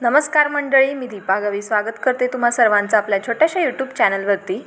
नमस्कार मंडळी मी दीपा गवी स्वागत करते तुम्हा सर्वांचं आपल्या छोट्याशा यूट्यूब चॅनलवरती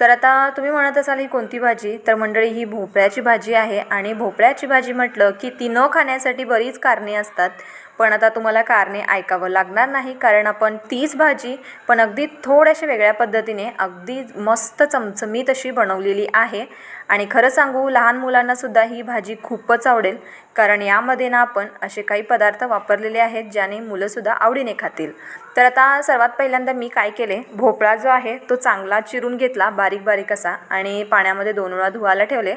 तर आता तुम्ही म्हणत असाल ही कोणती भाजी तर मंडळी ही भोपळ्याची भाजी आहे आणि भोपळ्याची भाजी म्हटलं की ती न खाण्यासाठी बरीच कारणे असतात. पण आता तुम्हाला कारणे ऐकावं लागणार नाही कारण आपण तीच भाजी पण अगदी थोड्याशा वेगळ्या पद्धतीने अगदी मस्त चमचमीत अशी बनवलेली आहे. आणि खरं सांगू लहान मुलांनासुद्धा ही भाजी खूपच आवडेल कारण यामध्ये ना आपण असे काही पदार्थ वापरलेले आहेत ज्याने मुलंसुद्धा आवडीने खातील. तर आता सर्वात पहिल्यांदा मी काय केले भोपळा जो आहे तो चांगला चिरून घेतला बा बारीक बारीक असा आणि पाण्यामध्ये दोन वेळा धुवायला ठेवले.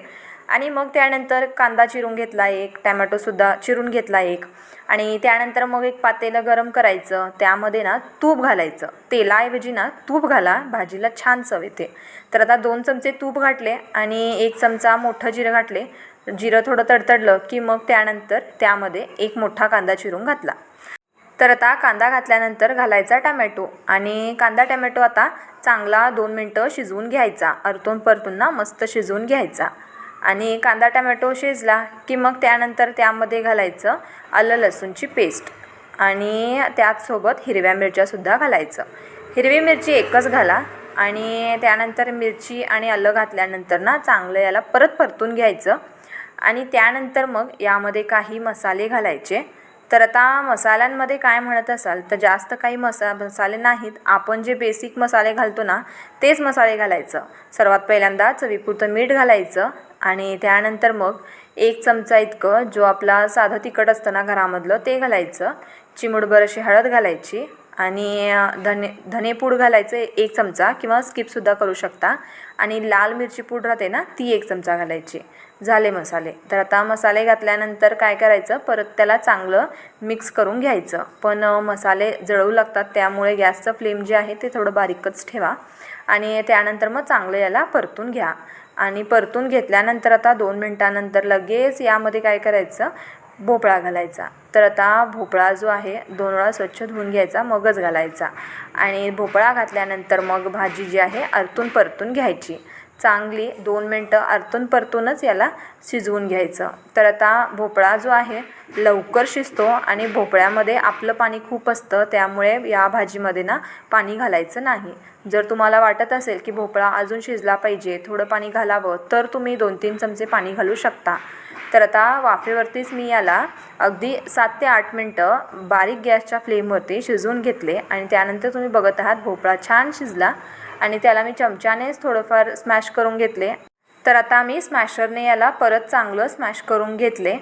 आणि मग त्यानंतर कांदा चिरून घेतला एक टॅमॅटोसुद्धा चिरून घेतला एक. आणि त्यानंतर मग एक पातेलं गरम करायचं. त्यामध्ये ना तूप घालायचं. तेलाऐवजी ना तूप घाला. भाजीला छान चव येते. तर आता दोन चमचे तूप घातले आणि एक चमचा मोठं जिरं घातले. जिरं थोडं तडतडलं की मग त्यानंतर त्यामध्ये एक मोठा कांदा चिरून घातला. तर आता कांदा घातल्यानंतर घालायचा टमॅटो. आणि कांदा टमॅटो आता चांगला दोन मिनटं शिजवून घ्यायचा. अरतून परतून ना मस्त शिजवून घ्यायचा. आणि कांदा टमॅटो शिजला की मग त्यानंतर त्यामध्ये घालायचं आलं लसूणची पेस्ट. आणि त्याचसोबत हिरव्या मिरच्यासुद्धा घालायचं. हिरवी मिरची एकच घाला. आणि त्यानंतर मिरची आणि आलं घातल्यानंतर ना चांगलं याला परत परतून घ्यायचं. आणि त्यानंतर मग यामध्ये काही मसाले घालायचे. तर आता मसाल्यांमध्ये काय म्हणत असाल तर जास्त काही मसा मसाले नाहीत. आपण जे बेसिक मसाले घालतो ना तेच मसाले घालायचं. सर्वात पहिल्यांदा चवीपुरतं मीठ घालायचं आणि त्यानंतर मग एक चमचा इतकं जो आपला साधं तिखट असतं ना घरामधलं ते घालायचं. चिमूटभर अशी हळद घालायची. आणि धने धनेपूड घालायचं एक चमचा किंवा स्किपसुद्धा करू शकता. आणि लाल मिरची पूड राहते ना ती एक चमचा घालायची. झाले मसाले. तर आता मसाले घातल्यानंतर काय करायचं? परत त्याला चांगलं मिक्स करून घ्यायचं. पण मसाले जळवू लागतात त्यामुळे गॅसचं फ्लेम जे आहे ते थोडं बारीकच ठेवा. आणि त्यानंतर मग चांगलं याला परतून घ्या. आणि परतून घेतल्यानंतर आता दोन मिनटानंतर लगेच यामध्ये काय करायचं? भोपळा घालायचा. तर आता भोपळा जो आहे दोन वेळा स्वच्छ धुवून घ्यायचा मगच घालायचा. आणि भोपळा घातल्यानंतर मग भाजी जी आहे आरतून परतून घ्यायची. चांगली दोन मिनटं आरतून परतूनच याला शिजवून घ्यायचं. तर आता भोपळा जो आहे लवकर शिजतो आणि भोपळ्यामध्ये आपलं पाणी खूप असतं त्यामुळे या भाजीमध्ये ना पाणी घालायचं नाही. जर तुम्हाला वाटत असेल की भोपळा अजून शिजला पाहिजे थोडं पाणी घालावं तर तुम्ही दोन तीन चमचे पाणी घालू शकता. तर आता वाफेवरतीच मी याला अगदी सात ते आठ मिनटं बारीक गॅसच्या फ्लेमवरती शिजवून घेतले आणि त्यानंतर तुम्ही बघत आहात भोपळा छान शिजला आणि त्याला मी चमच्यानेच थोडंफार स्मॅश करून घेतले. तर आता मी स्मॅशरने याला परत चांगलं स्मॅश करून घेतले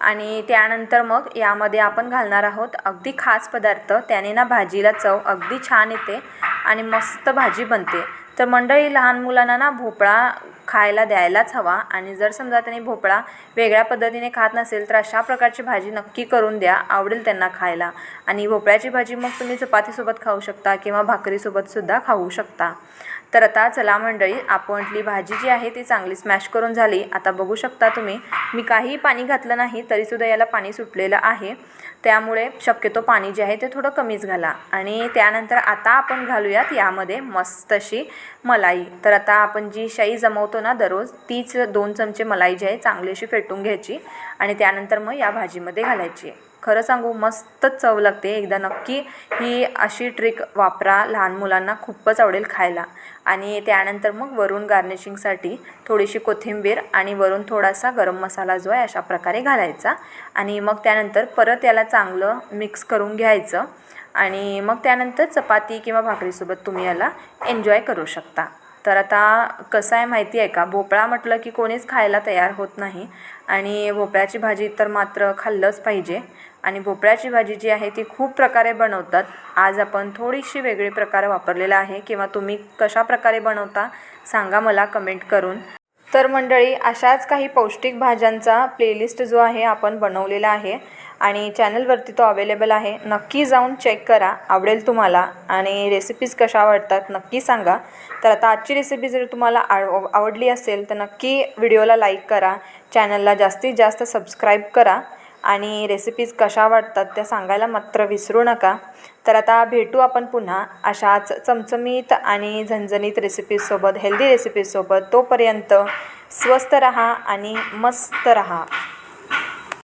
आणि त्यानंतर मग यामध्ये आपण घालणार आहोत अगदी खास पदार्थ. त्याने ना भाजीला चव अगदी छान येते. आणि मस्त भाजी बनते. तर मंडळी लहान मुलांना ना भोपळा खायला द्यायलाच हवा आणि जर समजा त्यांनी भोपळा वेगळ्या पद्धतीने खात नसेल तर अशा प्रकारची भाजी नक्की करून द्या आवडेल त्यांना खायला. आणि भोपळ्याची भाजी मग तुम्ही चपातीसोबत खाऊ शकता किंवा भाकरीसोबतसुद्धा खाऊ शकता. तर आता चला मंडळी आपणली भाजी जी आहे ती चांगली स्मॅश करून झाली. आता बघू शकता तुम्ही मी काहीही पाणी घातलं नाही तरीसुद्धा याला पाणी सुटलेलं आहे. त्यामुळे शक्यतो पाणी जे आहे ते थोडं कमीच घाला. आणि त्यानंतर आता आपण घालूयात यामध्ये मस्त अशी मलाई. तर आता आपण जी शाई जमवतो ना दररोज तीच दोन चमचे मलाई जी आहे चांगली अशी फेटून घ्यायची आणि त्यानंतर मग या भाजीमध्ये घालायची. खरं सांगू मस्त चव लागते. एकदा नक्की ही अशी ट्रिक वापरा लहान मुलांना खूपच आवडेल खायला. आणि त्यानंतर मग वरून गार्निशिंगसाठी थोडीशी कोथिंबीर आणि वरून थोडासा गरम मसाला जो आहे अशा प्रकारे घालायचा. आणि मग त्यानंतर परत याला चांगलं मिक्स करून घ्यायचं. आणि मग त्यानंतर चपाती किंवा भाकरीसोबत तुम्ही याला एन्जॉय करू शकता. तर आता कसं आहे माहिती आहे का? भोपळा म्हटलं की कोणीच खायला तयार होत नाही. आणि भोपळ्याची भाजी तर मात्र खाल्लंच पाहिजे. आणि भोपळ्याची भाजी जी आहे ती खूप प्रकारे बनवतात. आज आपण थोडीशी वेगळी प्रकार वापरलेला आहे किंवा तुम्ही कशा प्रकारे बनवता सांगा मला कमेंट करून. तर मंडळी अशाच काही पौष्टिक भाज्यांचा प्लेलिस्ट जो आहे आपण बनवलेला आहे. आणि चॅनलवरती तो अवेलेबल आहे. नक्की जाऊन चेक करा. आवडेल तुम्हाला. आणि रेसिपीज कशा आवडतात नक्की सांगा. तर आता आजची रेसिपी जर तुम्हाला आव आवडली असेल तर नक्की व्हिडिओला लाईक करा. चॅनलला जास्तीत जास्त सबस्क्राईब करा. आणि रेसिपीज कशा वाटतात त्या सांगायला मात्र विसरू नका. तर आता भेटू आपण पुन्हा अशाच चमचमीत आणि झणझणीत रेसिपीजसोबत हेल्दी रेसिपीजसोबत तोपर्यंत स्वस्त रहा आणि मस्त रहा.